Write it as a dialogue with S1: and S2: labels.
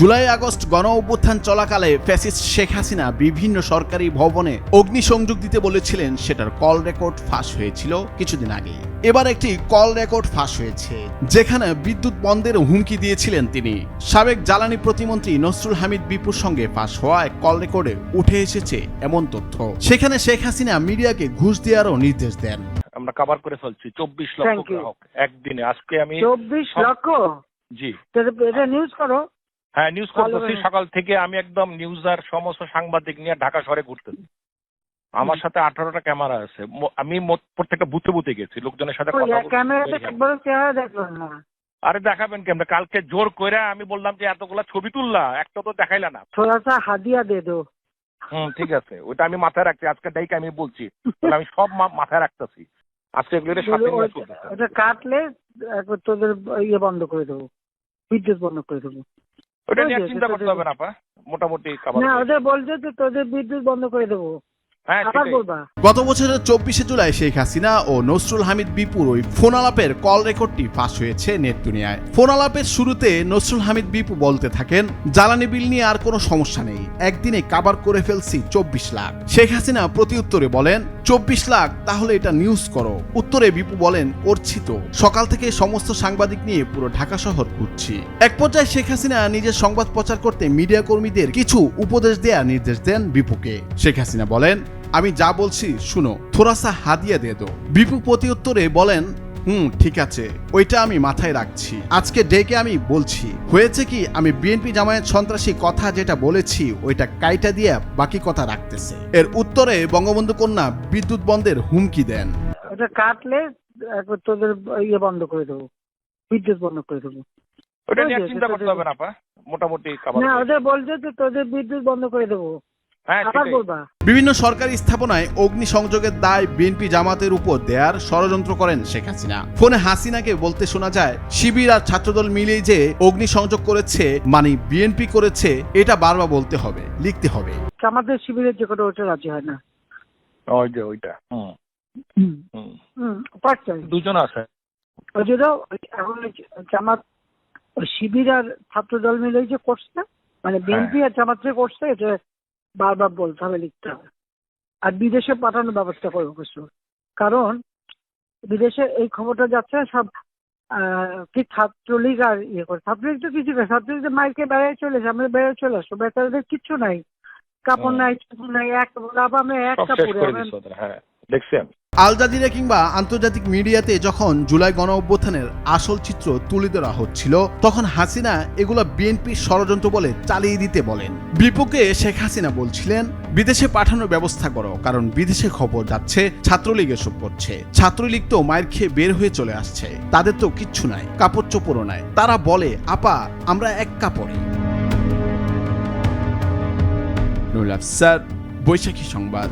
S1: July August গণ অভ্যুত্থান চলাকালে ফ্যাসিস্ট শেখ হাসিনা বিভিন্ন সরকারি ভবনে অগ্নিসংযোগ দিতে বলেছিলেন সেটার কল রেকর্ড ফাঁস হয়েছিল কিছুদিন আগে এবার একটি কল রেকর্ড ফাঁস হয়েছে যেখানে বিদ্যুৎ বন্ধের হুমকি দিয়েছিলেন তিনি। সাবেক জ্বালানি প্রতিমন্ত্রী নসরুল হামিদ বিপুর সঙ্গে ফাঁস হওয়া এক কল রেকর্ডে উঠে এসেছে এমন তথ্য। সেখানে শেখ হাসিনা মিডিয়াকে ঘুষ দেওয়ারও নির্দেশ দেন।
S2: আমরা কভার করে ফেলছি চব্বিশ লক্ষ একদিনে। আজকে আমি
S3: চব্বিশ লক্ষ?
S2: জি।
S3: এটা নিউজ করো।
S2: হ্যাঁ নিউজ করতেছি সকাল থেকে আমি একদম নিউজ আর সমস্ত সাংবাদিক নিয়ে ঢাকা শহরে ঘুরতেছি। আমার সাথে আঠারোটা ক্যামেরা আছে। আমি মোট প্রত্যেকটা বুথে বুথে গেছি লোকজনের সাথে কথা আরে দেখাবেন কেমন? কালকে জোর কইরা আমি বললাম যে এতগুলা ছবি তুললা একটা তো দেখাইলা না।
S3: থোড়া হাদিয়া দে দো।
S2: হুম ঠিক আছে। ওটা আমি মাথায় রাখছি। আজকে ডাইকে আমি বলছি আমি সব মাথায় রাখতেছি। আজকে এগুলো সাথে নিয়ে
S3: ওটা কাটলে তোদের ইয়ে বন্ধ করে দেবো। বিদ্যুৎ বন্ধ করে দেবো।
S2: ওটা নিয়ে চিন্তা করতে হবে না আপা। মোটামুটি খাবার
S3: না ওদের বলছে তো তোদের বিদ্যুৎ বন্ধ করে দেবো।
S2: হ্যাঁ
S3: আবার বলবা।
S1: গত বছরের চব্বিশে জুলাই শেখ হাসিনা ও নসরুল হামিদ বিপুর ওই ফোন আলাপের কল রেকর্ডটি ফাঁস হয়েছে নেট দুনিয়ায়। ফোন আলাপের শুরুতে নসরুল হামিদ বিপু বলতে থাকেন, জ্বালানি বিল নিয়ে আর কোনো সমস্যা নেই, একদিনে কাবার করে ফেলছি চব্বিশ লাখ। শেখ হাসিনা প্রতি উত্তরে বলেন, চব্বিশ লাখ, তাহলে এটা নিউজ করো। উত্তরে বিপু বলেন, করছি তো। সকাল থেকে সমস্ত সাংবাদিক নিয়ে পুরো ঢাকা শহর ঘুরছি। এক পর্যায়ে শেখ হাসিনা নিজের সংবাদ প্রচার করতে মিডিয়া কর্মীদের কিছু উপদেশ দেয়া নির্দেশ দেন বিপুকে। শেখ হাসিনা বলেন আমি যা বলছি শুনো। থোড়াসা হাদিয়া দিয়ে দো বিপু প্রতি উত্তরে বলেন হুম ঠিক আছে। ওইটা আমি মাথায় রাখছি। আজকে ডেকে আমি বলছি। হয়েছে কি আমি বিএনপি জামায়াত সন্ত্রাসী কথা যেটা বলেছি ওইটা কাইটা দিয়ে বাকি কথা রাখতেছে। এর উত্তরে বঙ্গবন্ধু কন্যা বিদ্যুৎ বন্ধের হুমকি দেন।
S3: ওটা কাটলে একবার তোদের ইয়ে বন্ধ করে দেবো। বিদ্যুৎ বন্ধ করে দেবো।
S2: ওটা নিয়ে চিন্তা করতে হবে না মোটামুটি
S3: না ওদের বলছে যে তোদের বিদ্যুৎ বন্ধ করে দেবো।
S2: হ্যাঁ।
S1: বিভিন্ন সরকারি স্থাপনায় অগ্নি সংযোগের দায় বিএনপি জামাতের উপর দেয়ার ষড়যন্ত্র করেন শেখ হাসিনা। ফোনে হাসিনাকে বলতে শোনা যায় শিবির আর ছাত্রদল মিলেই যে অগ্নি সংযোগ করেছে মানে বিএনপি করেছে এটা বারবার বলতে হবে লিখতে হবে।
S3: আমাদের শিবিরের যে কোনো ওটা রাজি হয় না।
S2: ওই যে ওইটা হুম।
S3: হুম।
S2: হুম।
S3: হুম পারছেন?
S2: দুজন আছে।
S3: ওই জন্য এখন জামাত শিবির আর ছাত্র দল মিলে যে করছে মানে বিএনপি আর জামাত যে করছে এটা বারবার বলতে হবে লিখতে হবে। আর বিদেশে পাঠানোর ব্যবস্থা করব কিছু কারণ বিদেশে এই খবরটা যাচ্ছে সব কি ছাত্রলীগ আর ইয়ে করে। ছাত্রলীগ তো কিছু না ছাত্রলীগ তো মাইকে চলে আসে আমরা বেড়ায় চলে আসব বেচারাদের কিচ্ছু নাই। কাপড় নাই কিছু নাই এক আমরা
S2: ওদের হ্যাঁ। দেখছি আমি
S1: আল জাজিরা কিংবা আন্তর্জাতিক মিডিয়াতে যখন জুলাই গণ অভ্যুত্থানের আসল চিত্র তুলে ধরা হচ্ছিল, তখন হাসিনা এগুলো বিএনপির ষড়যন্ত্র বলে চালিয়ে দিতে বলেন। বিপুকে শেখ হাসিনা বলছিলেন, বিদেশে পাঠানোর ব্যবস্থা করো, কারণ বিদেশে খবর যাচ্ছে, ছাত্রলীগ এসব করছে। ছাত্রলীগ তো মায়ের খেয়ে বের হয়ে চলে আসছে, তাদের তো কিচ্ছু নাই, কাপড় চোপড়ও নাই। তারা বলে, আপা, আমরা এক কাপড়ে। বৈশাখী সংবাদ।